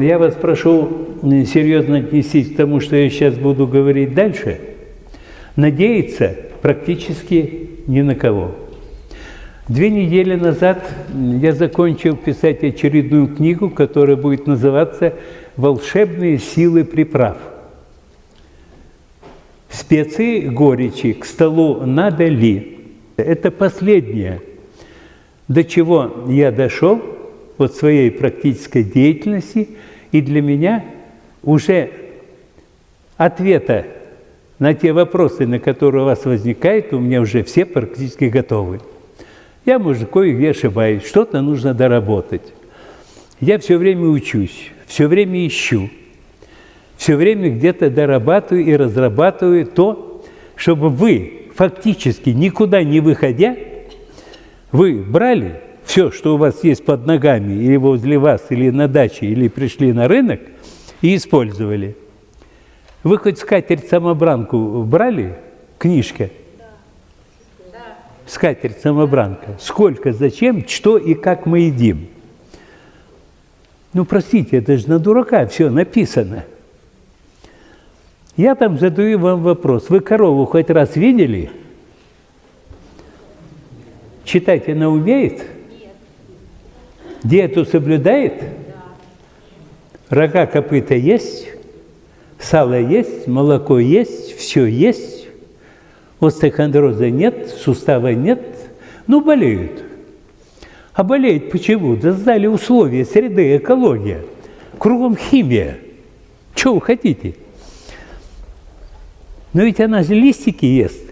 я вас прошу серьезно отнестись к тому, что я сейчас буду говорить дальше. Надеяться практически ни на кого. Две недели назад я закончил писать очередную книгу, которая будет называться «Волшебные силы приправ». Специи горечи к столу надо ли? Это последнее, до чего я дошел вот своей практической деятельности, и для меня уже ответа на те вопросы, на которые у вас возникают, у меня уже все практически готовы. Я, может, кое-где ошибаюсь, что-то нужно доработать. Я все время учусь, все время ищу, все время где-то дорабатываю и разрабатываю то, чтобы вы фактически никуда не выходя, вы брали все, что у вас есть под ногами, или возле вас, или на даче, или пришли на рынок, и использовали. Вы хоть скатерть-самобранку брали? Книжка? Да. Скатерть-самобранка. Сколько, зачем, что и как мы едим. Ну, простите, это же на дурака все написано. Я там задаю вам вопрос. Вы корову хоть раз видели? Читать она умеет? Диету соблюдает? Рога копыта есть? Сало есть? Молоко есть? Все есть? Остеохондроза нет? Сустава нет? Ну, болеют. А болеют почему? Да сдали условия, среды, экология. Кругом химия. Чего вы хотите? Но ведь она же листики ест.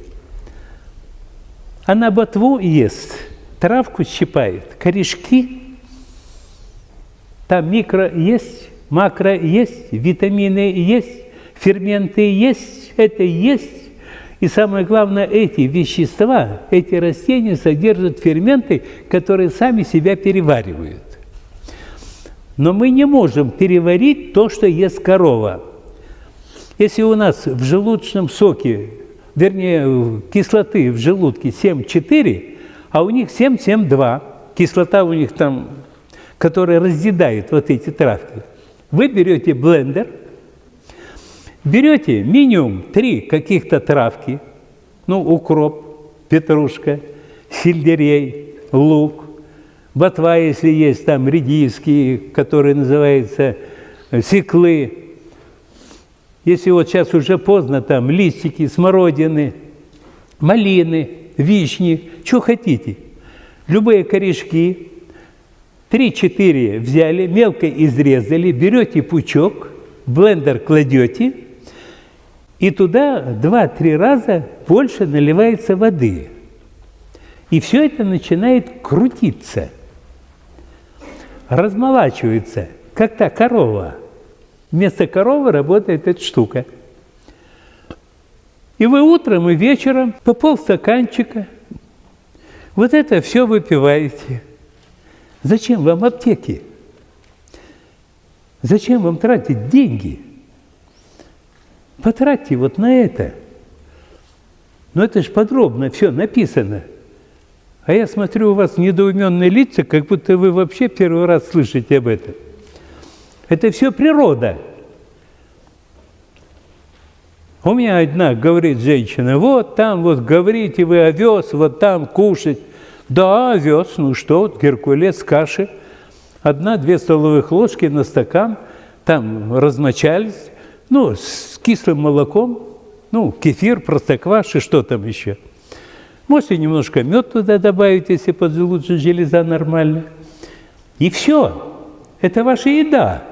Она ботву ест, травку щипает, корешки – там микро есть, макро есть, витамины есть, ферменты есть, это есть. И самое главное, эти вещества, эти растения содержат ферменты, которые сами себя переваривают. Но мы не можем переварить то, что ест корова. Если у нас в желудочном соке, вернее, кислоты в желудке 7,4, а у них 7,7,2, кислота у них там который разъедает вот эти травки. Вы берете блендер, берете минимум три каких-то травки, ну, укроп, петрушка, сельдерей, лук, ботва, если есть там редиски, которые называются э, секлы. Если вот сейчас уже поздно, там листики, смородины, малины, вишни, что хотите. Любые корешки, Три-четыре взяли, мелко изрезали, берете пучок, блендер кладете, и туда два-три раза больше наливается воды. И все это начинает крутиться, размолачивается, как та корова. Вместо коровы работает эта штука. И вы утром и вечером по полстаканчика вот это все выпиваете – Зачем вам аптеки? Зачем вам тратить деньги? Потратьте вот на это. Но это же подробно все написано. А я смотрю, у вас недоуменные лица, как будто вы вообще первый раз слышите об этом. Это все природа. У меня одна говорит женщина, вот там вот говорите вы овес, вот там кушать. Да, овес, ну что, геркулес, каши. Одна-две столовых ложки на стакан, там размочались, ну, с кислым молоком, ну, кефир, простокваши, что там еще. Можете немножко мед туда добавить, если поджелудочная железа нормальная. И все. Это ваша еда.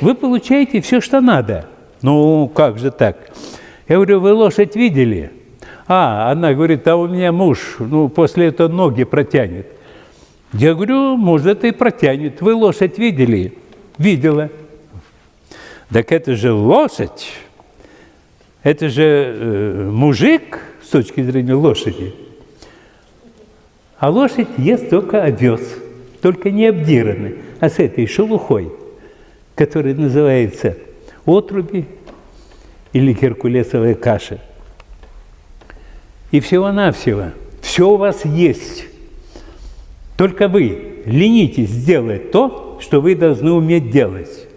Вы получаете все, что надо. Ну, как же так? Я говорю, вы лошадь видели? А, она говорит, а у меня муж, ну, после этого ноги протянет. Я говорю, может, и протянет. Вы лошадь видели? Видела. Так это же лошадь. Это же э, мужик с точки зрения лошади. А лошадь ест только овес, только не обдиранный, а с этой шелухой, которая называется отруби или геркулесовая каша – и всего-навсего все у вас есть. Только вы ленитесь сделать то, что вы должны уметь делать.